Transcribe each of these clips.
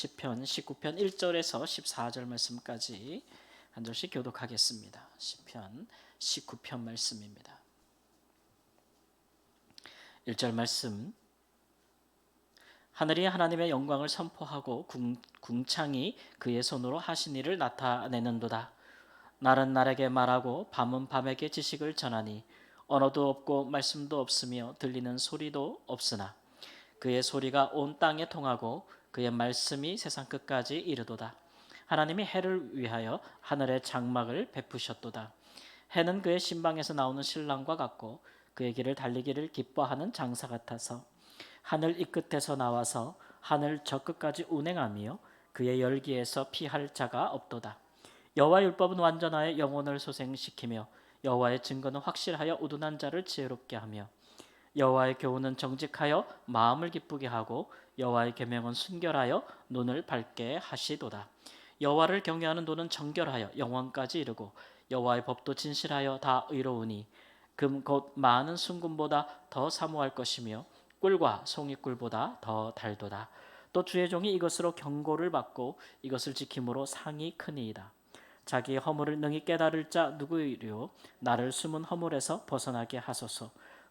시편 19편 1절에서 14절 말씀까지 한 절씩 교독하겠습니다. 시편 19편 말씀입니다. 1절 말씀 하늘이 하나님의 영광을 선포하고 궁, 궁창이 그의 손으로 하신 일을 나타내는도다. 날은 날에게 말하고 밤은 밤에게 지식을 전하니 언어도 없고 말씀도 없으며 들리는 소리도 없으나 그의 소리가 온 땅에 통하고 그의 말씀이 세상 끝까지 이르도다. 하나님이 해를 위하여 하늘의 장막을 베푸셨도다. 해는 그의 신방에서 나오는 신랑과 같고 그의 길을 달리기를 기뻐하는 장사 같아서 하늘 이 끝에서 나와서 하늘 저 끝까지 운행하며 그의 열기에서 피할 자가 없도다. 여호와 율법은 완전하여 영혼을 소생시키며 여호와의 증거는 확실하여 우둔한 자를 지혜롭게 하며 여호와의 교훈은 정직하여 마음을 기쁘게 하고 여호와의 계명은 순결하여 눈을 밝게 하시도다. 여호와를 경외하는 눈은 정결하여 영원까지 이르고 여호와의 법도 진실하여 다 의로우니 금 곧 많은 순금보다 더 사모할 것이며 꿀과 송이꿀보다 더 달도다. 또 주의 종이 이것으로 경고를 받고 이것을 지킴으로 상이 크니이다. 자기 허물을 능히 깨달을 자 누구이요 나를 숨은 허물에서 벗어나게 하소서.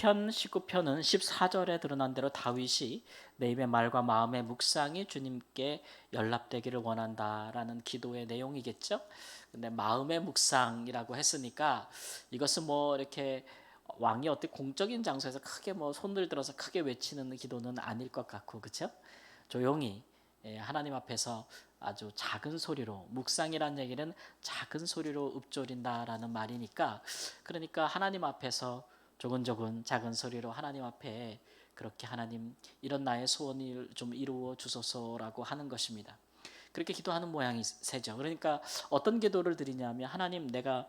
편 19편은 14절에 드러난 대로 다윗이 내 입의 말과 마음의 묵상이 주님께 연락되기를 원한다라는 기도의 내용이겠죠. 근데 마음의 묵상이라고 했으니까 이것은 뭐 이렇게 왕이 어떤 공적인 장소에서 크게 뭐 손을 들어서 크게 외치는 기도는 아닐 것 같고 그렇죠? 조용히 예, 하나님 앞에서 아주 작은 소리로 묵상이란 얘기는 작은 소리로 읊조린다라는 말이니까 그러니까 하나님 앞에서 조근조근 작은 소리로 하나님 앞에 그렇게 하나님 이런 나의 소원을 좀 이루어 주소서라고 하는 것입니다. 그렇게 기도하는 모양이세죠. 그러니까 어떤 기도를 드리냐면 하나님 내가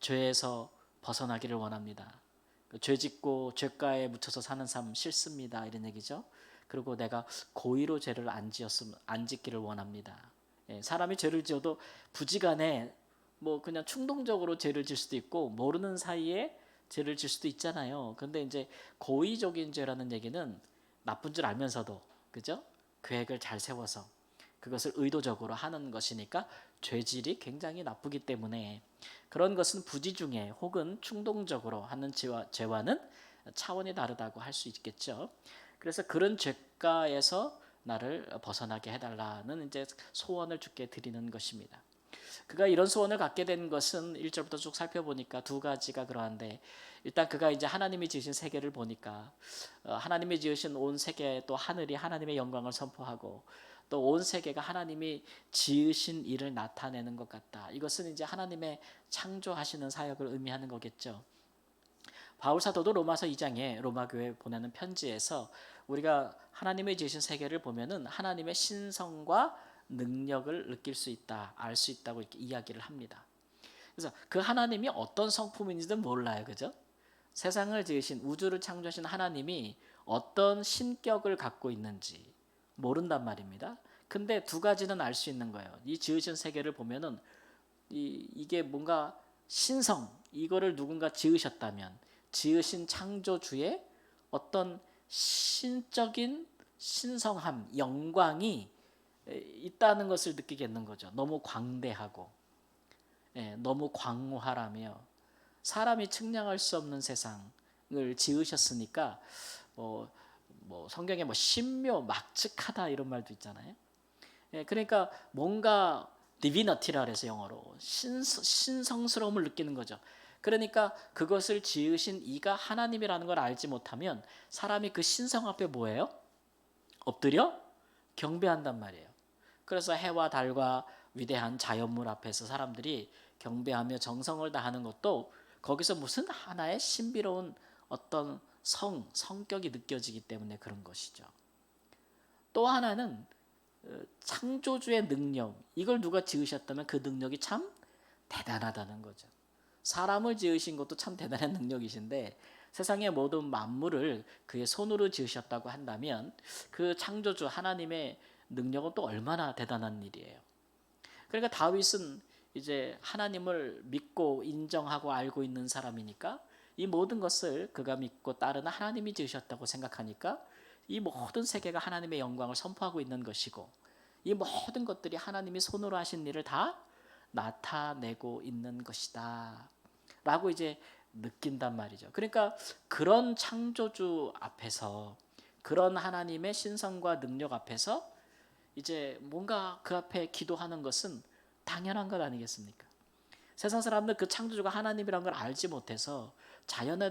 죄에서 벗어나기를 원합니다. 그죄 짓고 죄가에 묻혀서 사는 삶 싫습니다. 이런 얘기죠. 그리고 내가 고의로 죄를 안 지었으면 안 짓기를 원합니다. 예, 사람이 죄를 지어도 부지간에 뭐 그냥 충동적으로 죄를 질 수도 있고 모르는 사이에 죄를 질 수도 있잖아요. 근데 이제 고의적인 죄라는 얘기는 나쁜 줄 알면서도 그죠? 계획을 잘 세워서 그것을 의도적으로 하는 것이니까 죄질이 굉장히 나쁘기 때문에 그런 것은 부지 중에 혹은 충동적으로 하는 죄와, 죄와는 차원이 다르다고 할 수 있겠죠. 그래서 그런 죄가에서 나를 벗어나게 해달라는 이제 소원을 주께 드리는 것입니다. 그가 이런 소원을 갖게 된 것은 1절부터 쭉 살펴보니까 두 가지가 그러한데 일단 그가 이제 하나님이 지으신 세계를 보니까 어, 하나님이 지으신 온 세계 또 하늘이 하나님의 영광을 선포하고 또 온 세계가 하나님이 지으신 일을 나타내는 것 같다. 이것은 이제 하나님의 창조하시는 사역을 의미하는 거겠죠. 바울 사도도 로마서 2장에 로마 교회 보내는 편지에서 우리가 하나님의 지으신 세계를 보면은 하나님의 신성과 능력을 느낄 수 있다, 알 수 있다고 이렇게 이야기를 합니다. 그래서 그 하나님이 어떤 성품인지도 몰라요, 그죠? 세상을 지으신 우주를 창조하신 하나님이 어떤 신격을 갖고 있는지 모른단 말입니다. 근데 두 가지는 알 수 있는 거예요. 이 지으신 세계를 보면은 이, 이게 뭔가 신성 이거를 누군가 지으셨다면 지으신 창조주의 어떤 신적인 신성함, 영광이 있다는 것을 느끼겠는 거죠. 너무 광대하고, 예, 너무 광활하며 사람이 측량할 수 없는 세상을 지으셨으니까 뭐, 뭐 성경에 뭐 신묘 막측하다 이런 말도 있잖아요. 예, 그러니까 뭔가 디비너티라 그래서 영어로 신, 신성스러움을 느끼는 거죠. 그러니까 그것을 지으신 이가 하나님이라는 걸 알지 못하면 사람이 그 신성 앞에 뭐예요? 엎드려 경배한단 말이에요. 그래서 해와 달과 위대한 자연물 앞에서 사람들이 경배하며 정성을 다하는 것도 거기서 무슨 하나의 신비로운 어떤 성, 성격이 느껴지기 때문에 그런 것이죠. 또 하나는 어, 창조주의 능력, 이걸 누가 지으셨다면 그 능력이 참 대단하다는 거죠. 사람을 지으신 것도 참 대단한 능력이신데 세상의 모든 만물을 그의 손으로 지으셨다고 한다면 그 창조주 하나님의 능력은 또 얼마나 대단한 일이에요. 그러니까 다윗은 이제 하나님을 믿고 인정하고 알고 있는 사람이니까 이 모든 것을 그가 믿고 따르는 하나님이 지으셨다고 생각하니까 이 모든 세계가 하나님의 영광을 선포하고 있는 것이고 이 모든 것들이 하나님이 손으로 하신 일을 다 나타내고 있는 것이다. 라고 이제 느낀단 말이죠. 그러니까 그런 창조주 앞에서 그런 하나님의 신성과 능력 앞에서 이제 뭔가 그 앞에 기도하는 것은 당연한 것 아니겠습니까? 세상 사람들 그 창조주가 하나님이란 걸 알지 못해서 자연에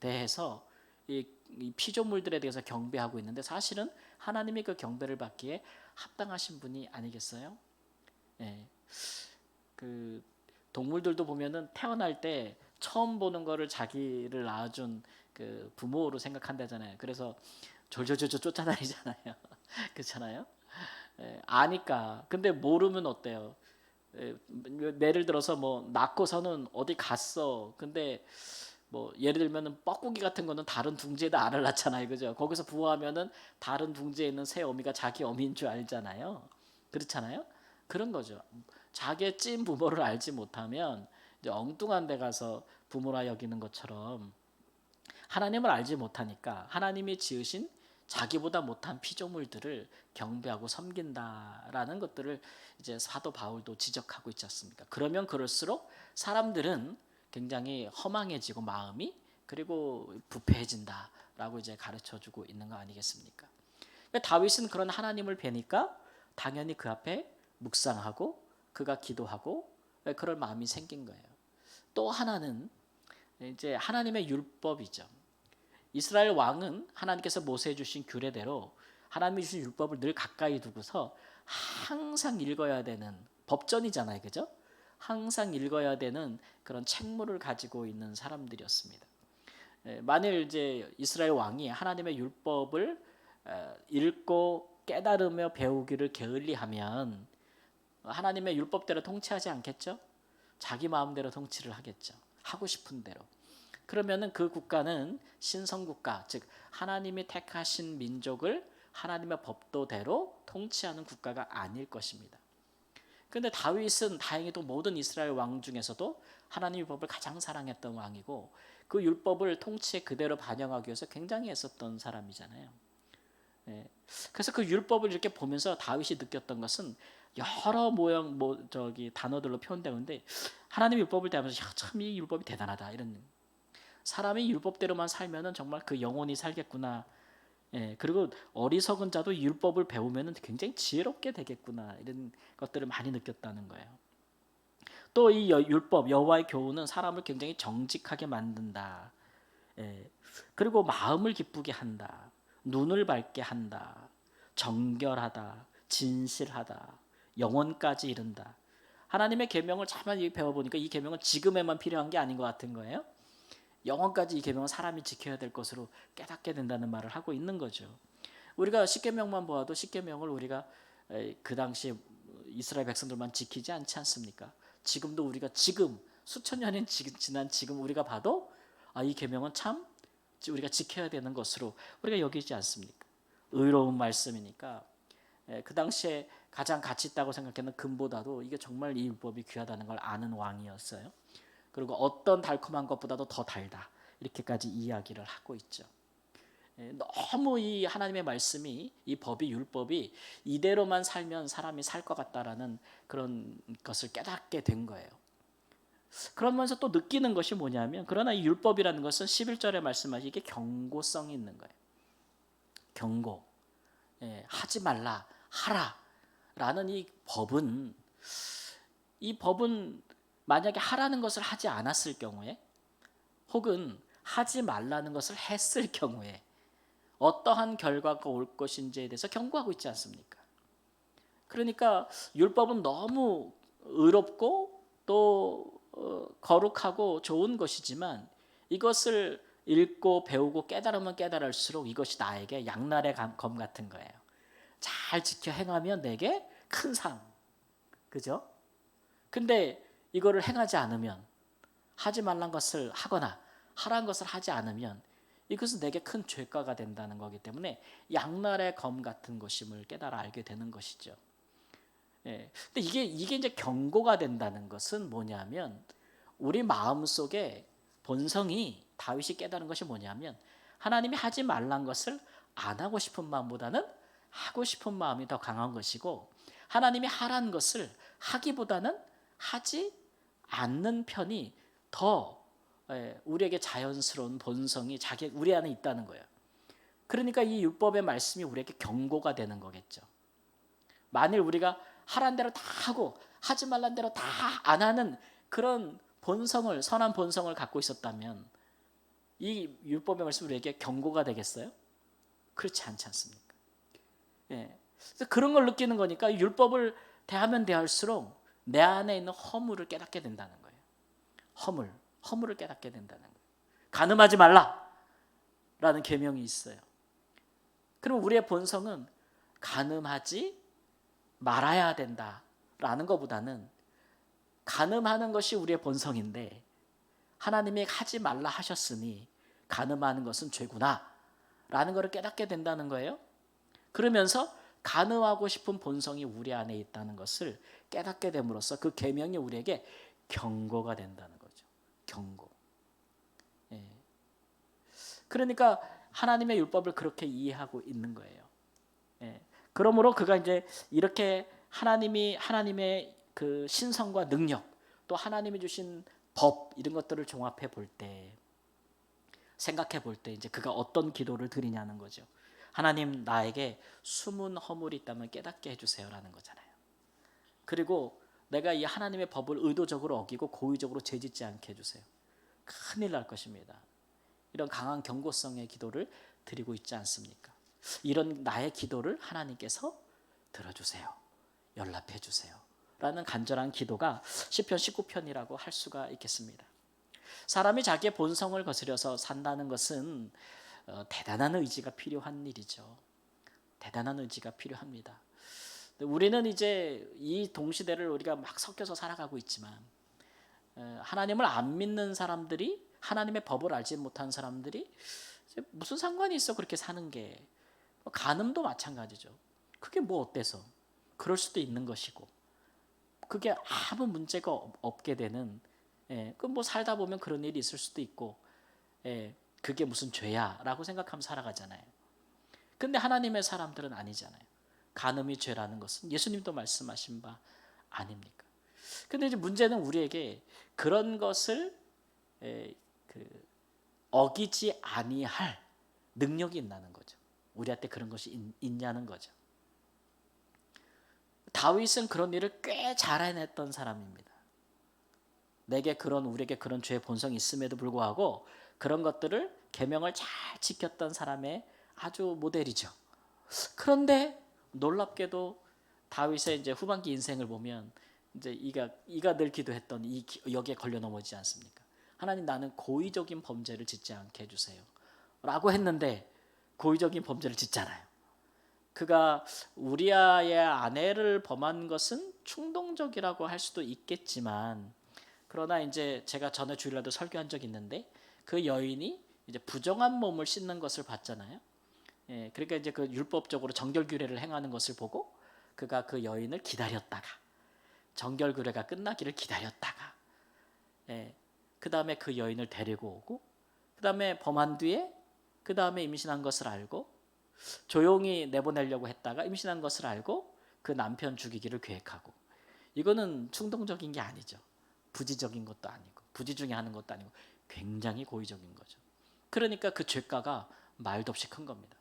대해서 이, 이 피조물들에 대해서 경배하고 있는데 사실은 하나님이 그 경배를 받기에 합당하신 분이 아니겠어요? 예. 그 동물들도 보면은 태어날 때 처음 보는 거를 자기를 낳아준 그 부모로 생각한다잖아요. 그래서 졸졸졸졸 쫓아다니잖아요. 그렇잖아요. 예, 아니까. 근데 모르면 어때요? 예, 예를 들어서 뭐 낳고서는 어디 갔어. 근데 뭐 예를 들면은 뻐꾸기 같은 거는 다른 둥지에다 알을 낳잖아요. 그죠? 거기서 부화하면은 다른 둥지에 있는 새 어미가 자기 어미인 줄 알잖아요. 그렇잖아요. 그런 거죠. 자기의 찐 부모를 알지 못하면 이제 엉뚱한 데 가서 부모라 여기는 것처럼 하나님을 알지 못하니까 하나님이 지으신 자기보다 못한 피조물들을 경배하고 섬긴다라는 것들을 이제 사도 바울도 지적하고 있지 않습니까? 그러면 그럴수록 사람들은 굉장히 허망해지고 마음이 그리고 부패해진다라고 이제 가르쳐 주고 있는 거 아니겠습니까? 다윗은 그런 하나님을 뵈니까 당연히 그 앞에 묵상하고 그가 기도하고 그럴 마음이 생긴 거예요. 또 하나는 이제 하나님의 율법이죠. 이스라엘 왕은 하나님께서 모세해 주신 규례대로 하나님이 주신 율법을 늘 가까이 두고서 항상 읽어야 되는 법전이잖아요. 그죠? 항상 읽어야 되는 그런 책무를 가지고 있는 사람들이었습니다. 예, 만일 이제 이스라엘 왕이 하나님의 율법을 읽고 깨달으며 배우기를 게을리하면 하나님의 율법대로 통치하지 않겠죠? 자기 마음대로 통치를 하겠죠. 하고 싶은 대로. 그러면은 그 국가는 신성 국가, 즉 하나님이 택하신 민족을 하나님의 법도대로 통치하는 국가가 아닐 것입니다. 그런데 다윗은 다행히도 모든 이스라엘 왕 중에서도 하나님의 법을 가장 사랑했던 왕이고 그 율법을 통치에 그대로 반영하기 위해서 굉장히 애썼던 사람이잖아요. 네. 그래서 그 율법을 이렇게 보면서 다윗이 느꼈던 것은 여러 모양 뭐 저기 단어들로 표현되는데 하나님 의 율법을 대하면서 참 이 율법이 대단하다 이런 사람이 율법대로만 살면은 정말 그 영혼이 살겠구나. 예, 그리고 어리석은 자도 율법을 배우면은 굉장히 지혜롭게 되겠구나 이런 것들을 많이 느꼈다는 거예요. 또 이 율법 여호와의 교훈은 사람을 굉장히 정직하게 만든다. 예, 그리고 마음을 기쁘게 한다. 눈을 밝게 한다. 정결하다. 진실하다. 영원까지 이른다. 하나님의 계명을 잘 배워보니까 이 계명은 지금에만 필요한 게 아닌 것 같은 거예요. 영원까지 이 계명은 사람이 지켜야 될 것으로 깨닫게 된다는 말을 하고 있는 거죠. 우리가 십계명만 보아도 십계명을 우리가 그 당시 이스라엘 백성들만 지키지 않지 않습니까? 지금도 우리가 지금 수천 년이 지난 지금 우리가 봐도 아, 이 계명은 참 우리가 지켜야 되는 것으로 우리가 여기지 않습니까? 의로운 말씀이니까 그 당시에 가장 가치 있다고 생각했는 금보다도 이게 정말 이 율법이 귀하다는 걸 아는 왕이었어요. 그리고 어떤 달콤한 것보다도 더 달다. 이렇게까지 이야기를 하고 있죠. 예, 너무 이 하나님의 말씀이 이 법이 율법이 이대로만 살면 사람이 살 것 같다라는 그런 것을 깨닫게 된 거예요. 그러면서 또 느끼는 것이 뭐냐면 그러나 이 율법이라는 것은 11절에 말씀하신 이게 경고성이 있는 거예요. 경고. 예, 하지 말라, 하라. 라는 이 법은 이 법은 만약에 하라는 것을 하지 않았을 경우에 혹은 하지 말라는 것을 했을 경우에 어떠한 결과가 올 것인지에 대해서 경고하고 있지 않습니까? 그러니까 율법은 너무 의롭고 또 어, 거룩하고 좋은 것이지만 이것을 읽고 배우고 깨달으면 깨달을수록 이것이 나에게 양날의 검 같은 거예요. 잘 지켜 행하면 내게 큰 상. 그죠? 근데 이거를 행하지 않으면 하지 말란 것을 하거나 하란 것을 하지 않으면 이것은 내게 큰 죄가가 된다는 거기 때문에 양날의 검 같은 것임을 깨달아 알게 되는 것이죠. 예. 근데 이게 이게 이제 경고가 된다는 것은 뭐냐면 우리 마음 속에 본성이 다윗이 깨달은 것이 뭐냐면 하나님이 하지 말란 것을 안 하고 싶은 마음보다는 하고 싶은 마음이 더 강한 것이고 하나님이 하란 것을 하기보다는 하지 않는 편이 더 예, 우리에게 자연스러운 본성이 자기 우리 안에 있다는 거예요. 그러니까 이 율법의 말씀이 우리에게 경고가 되는 거겠죠. 만일 우리가 하란 대로 다 하고 하지 말란 대로 다 안 하는 그런 본성을 선한 본성을 갖고 있었다면 이 율법의 말씀 우리에게 경고가 되겠어요? 그렇지 않지 않습니까? 예. 그래서 그런 걸 느끼는 거니까 율법을 대하면 대할수록 내 안에 있는 허물을 깨닫게 된다는 거예요. 허물, 허물을 깨닫게 된다는 거예요. 가늠하지 말라라는 계명이 있어요. 그럼 우리의 본성은 가늠하지 말아야 된다라는 것보다는 가늠하는 것이 우리의 본성인데 하나님이 하지 말라 하셨으니 가늠하는 것은 죄구나라는 것을 깨닫게 된다는 거예요. 그러면서 가늠하고 싶은 본성이 우리 안에 있다는 것을 깨닫게 됨으로써 그 계명이 우리에게 경고가 된다는 거죠. 경고. 예. 그러니까 하나님의 율법을 그렇게 이해하고 있는 거예요. 예. 그러므로 그가 이제 이렇게 하나님이 하나님의 그 신성과 능력 또 하나님이 주신 법 이런 것들을 종합해 볼 때 생각해 볼 때 이제 그가 어떤 기도를 드리냐는 거죠. 하나님 나에게 숨은 허물이 있다면 깨닫게 해주세요라는 거잖아요. 그리고 내가 이 하나님의 법을 의도적으로 어기고 고의적으로 죄짓지 않게 해주세요. 큰일 날 것입니다. 이런 강한 경고성의 기도를 드리고 있지 않습니까? 이런 나의 기도를 하나님께서 들어주세요. 연락해 주세요. 라는 간절한 기도가 시편 19편이라고 할 수가 있겠습니다. 사람이 자기의 본성을 거스려서 산다는 것은 어, 대단한 의지가 필요한 일이죠. 대단한 의지가 필요합니다. 우리는 이제 이 동시대를 우리가 막 섞여서 살아가고 있지만 어, 하나님을 안 믿는 사람들이 하나님의 법을 알지 못한 사람들이 무슨 상관이 있어 그렇게 사는 게 간음도 마찬가지죠. 그게 뭐 어때서 그럴 수도 있는 것이고 그게 아무 문제가 없게 되는 예, 그뭐 살다 보면 그런 일이 있을 수도 있고 예, 그게 무슨 죄야라고 생각하면 살아가잖아요. 근데 하나님의 사람들은 아니잖아요. 간음이 죄라는 것은 예수님도 말씀하신 바 아닙니까? 근데 이제 문제는 우리에게 그런 것을 에, 그 어기지 아니할 능력이 있다는 거죠. 우리한테 그런 것이 있, 있냐는 거죠. 다윗은 그런 일을 꽤 잘 해냈던 사람입니다. 내게 그런 우리에게 그런 죄의 본성이 있음에도 불구하고 그런 것들을 계명을 잘 지켰던 사람의 아주 모델이죠. 그런데 놀랍게도 다윗의 이제 후반기 인생을 보면 이제 이가 이가 늘 기도했던 이 여기에 걸려 넘어지지 않습니까? 하나님 나는 고의적인 범죄를 짓지 않게 해주세요.라고 했는데 고의적인 범죄를 짓잖아요. 그가 우리아의 아내를 범한 것은 충동적이라고 할 수도 있겠지만 그러나 이제 제가 전에 주일날도 설교한 적이 있는데 그 여인이 이제 부정한 몸을 씻는 것을 봤잖아요. 예, 그러니까 이제 그 율법적으로 정결규례를 행하는 것을 보고 그가 그 여인을 기다렸다가 정결규례가 끝나기를 기다렸다가 예, 그 다음에 그 여인을 데리고 오고 그 다음에 범한 뒤에 그 다음에 임신한 것을 알고 조용히 내보내려고 했다가 임신한 것을 알고 그 남편 죽이기를 계획하고 이거는 충동적인 게 아니죠. 부지적인 것도 아니고 부지 중에 하는 것도 아니고 굉장히 고의적인 거죠. 그러니까 그 죄가가 말도 없이 큰 겁니다.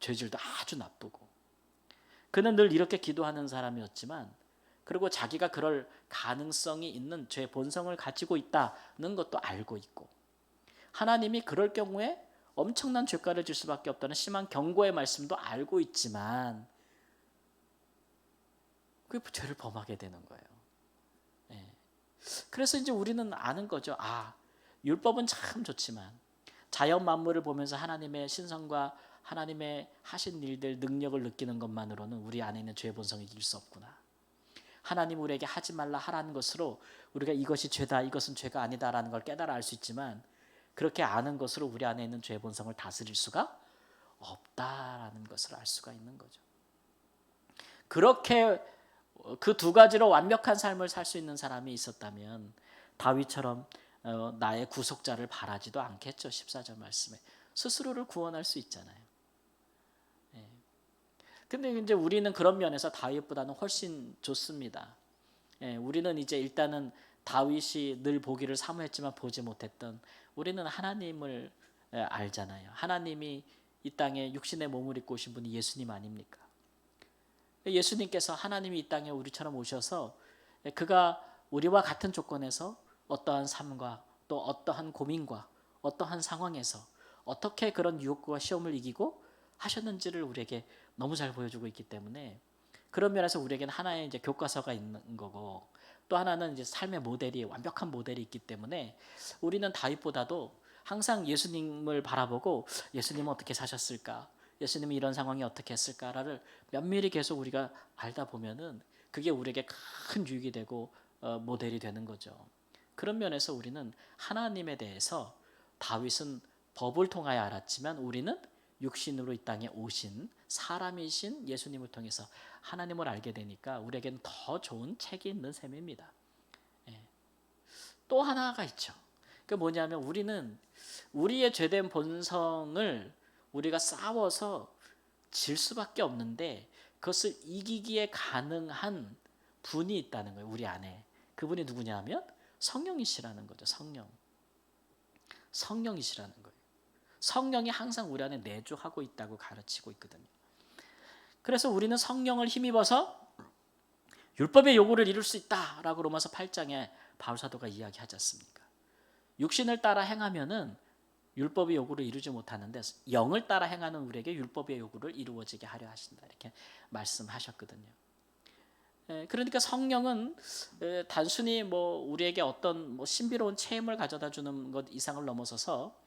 죄질도 아주 나쁘고. 그는 늘 이렇게 기도하는 사람이었지만 그리고 자기가 그럴 가능성이 있는 죄 본성을 가지고 있다는 것도 알고 있고 하나님이 그럴 경우에 엄청난 죄가를 줄 수밖에 없다는 심한 경고의 말씀도 알고 있지만 그 죄를 범하게 되는 거예요. 네. 그래서 이제 우리는 아는 거죠. 아, 율법은 참 좋지만 자연 만물을 보면서 하나님의 신성과 하나님의 하신 일들 능력을 느끼는 것만으로는 우리 안에 있는 죄의 본성이 이길 수 없구나. 하나님 우리에게 하지 말라 하라는 것으로 우리가 이것이 죄다 이것은 죄가 아니다라는 걸 깨달아 알 수 있지만 그렇게 아는 것으로 우리 안에 있는 죄 본성을 다스릴 수가 없다라는 것을 알 수가 있는 거죠. 그렇게 그 두 가지로 완벽한 삶을 살 수 있는 사람이 있었다면 다윗처럼 어, 나의 구속자를 바라지도 않겠죠. 14절 말씀에 스스로를 구원할 수 있잖아요. 예. 근데 이제 우리는 그런 면에서 다윗보다는 훨씬 좋습니다. 예, 우리는 이제 일단은 다윗이 늘 보기를 사모했지만 보지 못했던 우리는 하나님을 예, 알잖아요. 하나님이 이 땅에 육신의 몸을 입고 오신 분이 예수님 아닙니까? 예수님께서 하나님이 이 땅에 우리처럼 오셔서 그가 우리와 같은 조건에서 어떠한 삶과 또 어떠한 고민과 어떠한 상황에서 어떻게 그런 유혹과 시험을 이기고 하셨는지를 우리에게 너무 잘 보여주고 있기 때문에 그런 면에서 우리에게는 하나의 이제 교과서가 있는 거고 또 하나는 이제 삶의 모델이 완벽한 모델이 있기 때문에 우리는 다윗보다도 항상 예수님을 바라보고 예수님은 어떻게 사셨을까? 예수님이 이런 상황이 어떻게 했을까를 면밀히 계속 우리가 알다 보면은 그게 우리에게 큰 유익이 되고 어, 모델이 되는 거죠. 그런 면에서 우리는 하나님에 대해서 다윗은 법을 통하여 알았지만 우리는 육신으로 이 땅에 오신 사람이신 예수님을 통해서 하나님을 알게 되니까 우리에게는 더 좋은 책이 있는 셈입니다. 예. 또 하나가 있죠. 그 뭐냐면 우리는 우리의 죄된 본성을 우리가 싸워서 질 수밖에 없는데 그것을 이기기에 가능한 분이 있다는 거예요. 우리 안에. 그분이 누구냐면 성령이시라는 거죠. 성령. 성령이시라는 거예요. 성령이 항상 우리 안에 내주하고 있다고 가르치고 있거든요. 그래서 우리는 성령을 힘입어서 율법의 요구를 이룰 수 있다라고 로마서 8장에 바울 사도가 이야기하지 않습니까? 육신을 따라 행하면은 율법의 요구를 이루지 못하는데 영을 따라 행하는 우리에게 율법의 요구를 이루어지게 하려 하신다 이렇게 말씀하셨거든요. 예, 그러니까 성령은 에, 단순히 뭐 우리에게 어떤 뭐 신비로운 체험을 가져다 주는 것 이상을 넘어서서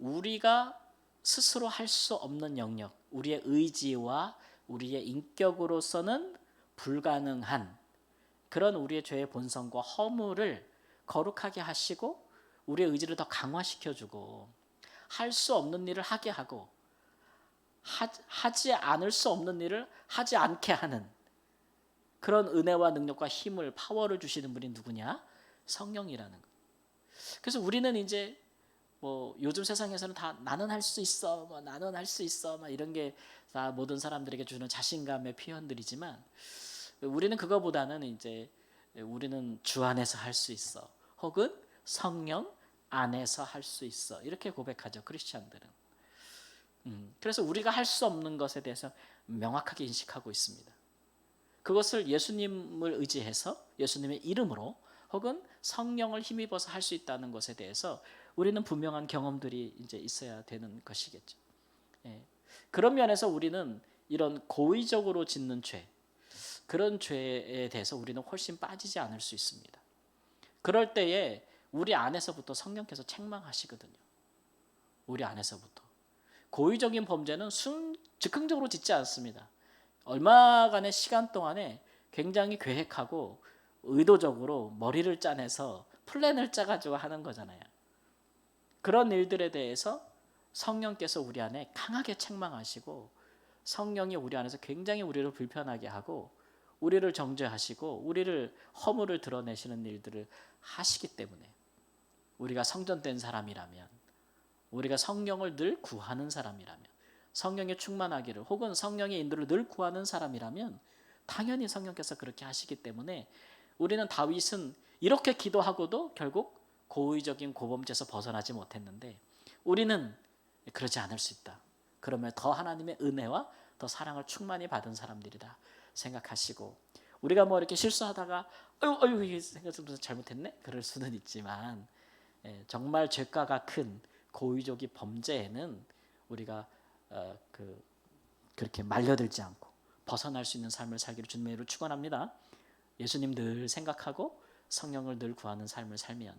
우리가 스스로 할 수 없는 영역, 우리의 의지와 우리의 인격으로서는 불가능한 그런 우리의 죄의 본성과 허물을 거룩하게 하시고 우리의 의지를 더 강화시켜 주고 할 수 없는 일을 하게 하고 하, 지 않을 수 없는 일을 하지 않게 하는 그런 은혜와 능력과 힘을 파워를 주시는 분이 누구냐? 성령이라는 거. 그래서 우리는 이제 뭐 요즘 세상에서는 다 나는 할 수 있어, 뭐 나는 할 수 있어, 막 이런 게다 모든 사람들에게 주는 자신감의 표현들이지만 우리는 그거보다는 이제 우리는 주 안에서 할 수 있어, 혹은 성령 안에서 할 수 있어 이렇게 고백하죠 크리스천들은. 음, 그래서 우리가 할 수 없는 것에 대해서 명확하게 인식하고 있습니다. 그것을 예수님을 의지해서 예수님의 이름으로 혹은 성령을 힘입어서 할 수 있다는 것에 대해서 우리는 분명한 경험들이 이제 있어야 되는 것이겠죠. 예. 그런 면에서 우리는 이런 고의적으로 짓는 죄, 그런 죄에 대해서 우리는 훨씬 빠지지 않을 수 있습니다. 그럴 때에 우리 안에서부터 성령께서 책망하시거든요. 우리 안에서부터. 고의적인 범죄는 순, 즉흥적으로 짓지 않습니다. 얼마간의 시간 동안에 굉장히 계획하고 의도적으로 머리를 짜내서 플랜을 짜가지고 하는 거잖아요. 그런 일들에 대해서 성령께서 우리 안에 강하게 책망하시고 성령이 우리 안에서 굉장히 우리를 불편하게 하고 우리를 정죄하시고 우리를 허물을 드러내시는 일들을 하시기 때문에 우리가 성전된 사람이라면 우리가 성령을 늘 구하는 사람이라면 성령에 충만하기를 혹은 성령의 인도를 늘 구하는 사람이라면 당연히 성령께서 그렇게 하시기 때문에 우리는 다윗은 이렇게 기도하고도 결국 고의적인 고범죄에서 벗어나지 못했는데 우리는 그러지 않을 수 있다. 그러면 더 하나님의 은혜와 더 사랑을 충만히 받은 사람들이다 생각하시고 우리가 뭐 이렇게 실수하다가 어유 어유 이게 생각해서 잘못했네 그럴 수는 있지만 예, 정말 죄가가 큰 고의적인 범죄에는 우리가 어, 그 그렇게 말려들지 않고 벗어날 수 있는 삶을 살기를 주님의 이름으로 축원합니다. 예수님 늘 생각하고 성령을 늘 구하는 삶을 살면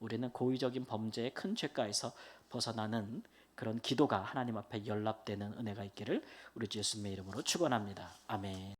우리는 고의적인 범죄의 큰 죄가에서 벗어나는 그런 기도가 하나님 앞에 연락되는 은혜가 있기를 우리 주 예수님의 이름으로 축원합니다. 아멘.